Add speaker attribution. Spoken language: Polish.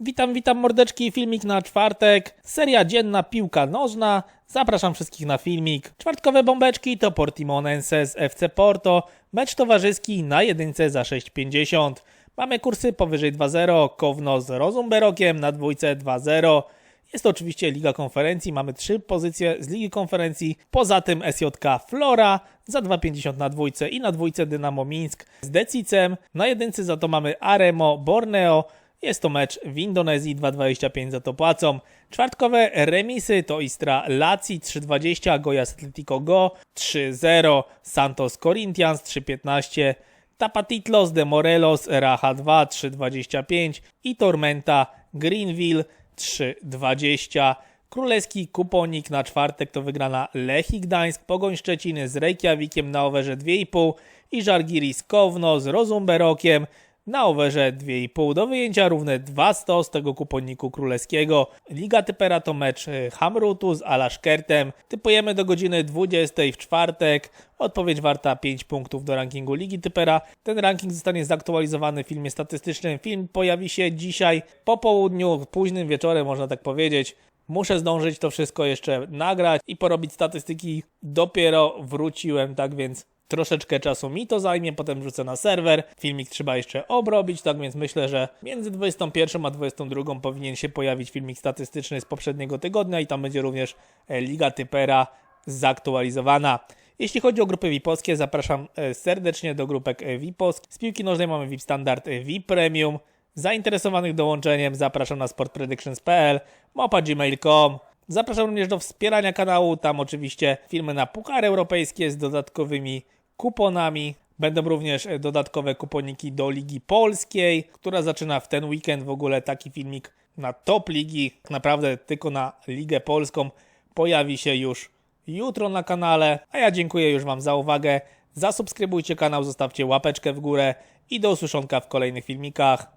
Speaker 1: Witam, witam mordeczki, filmik na czwartek, seria dzienna piłka nożna, zapraszam wszystkich na filmik. Czwartkowe bombeczki to Portimonense z FC Porto, mecz towarzyski na jedynce za 6,50. Mamy kursy powyżej 2-0, Kowno z Rozumberokiem na dwójce 2-0. Jest to oczywiście Liga Konferencji, mamy trzy pozycje z Ligi Konferencji. Poza tym SJK Flora za 2,50 na dwójce i na dwójce Dynamo Mińsk z Decicem. Na jedynce za to mamy Aremo Borneo. Jest to mecz w Indonezji, 2,25 za to płacą. Czwartkowe remisy to Istra Laci 3,20, Goiás Atletico Go 3,0, Santos Corinthians 3,15, Tapatitlos de Morelos Raha 2 3,25 i Tormenta Greenville 3,20. Królewski kuponik na czwartek to wygrana Lechii Gdańsk, Pogoń Szczeciny z Reykjavikiem na overze 2,5 i Żargiris Kowno z Rozumberokiem na overze 2,5 do wyjęcia równe 200 z tego kuponiku królewskiego. Liga Typera to mecz y, Hamrutu z Alaszkertem. Typujemy do godziny 20 w czwartek. Odpowiedź warta 5 punktów do rankingu Ligi Typera. Ten ranking zostanie zaktualizowany w filmie statystycznym. Film pojawi się dzisiaj po południu, późnym wieczorem można tak powiedzieć. Muszę zdążyć to wszystko jeszcze nagrać i porobić statystyki. Dopiero wróciłem, tak więc troszeczkę czasu mi to zajmie, potem wrzucę na serwer. Filmik trzeba jeszcze obrobić, tak więc myślę, że między 21 a 22 powinien się pojawić filmik statystyczny z poprzedniego tygodnia i tam będzie również e, Liga Typera zaktualizowana. Jeśli chodzi o grupy VIP-owskie, zapraszam e, serdecznie do grupek e, VIP-owskich. Z piłki nożnej mamy VIP Standard, VIP Premium. Zainteresowanych dołączeniem zapraszam na sportpredictions.pl, mapa gmail.com. Zapraszam również do wspierania kanału, tam oczywiście filmy na Puchary Europejskie z dodatkowymi kuponami. Będą również e, dodatkowe kuponiki do Ligi Polskiej, która zaczyna w ten weekend w ogóle taki filmik na top ligi, naprawdę tylko na Ligę Polską pojawi się już jutro na kanale. A ja dziękuję już Wam za uwagę. Zasubskrybujcie kanał, zostawcie łapeczkę w górę i do usłyszonka w kolejnych filmikach.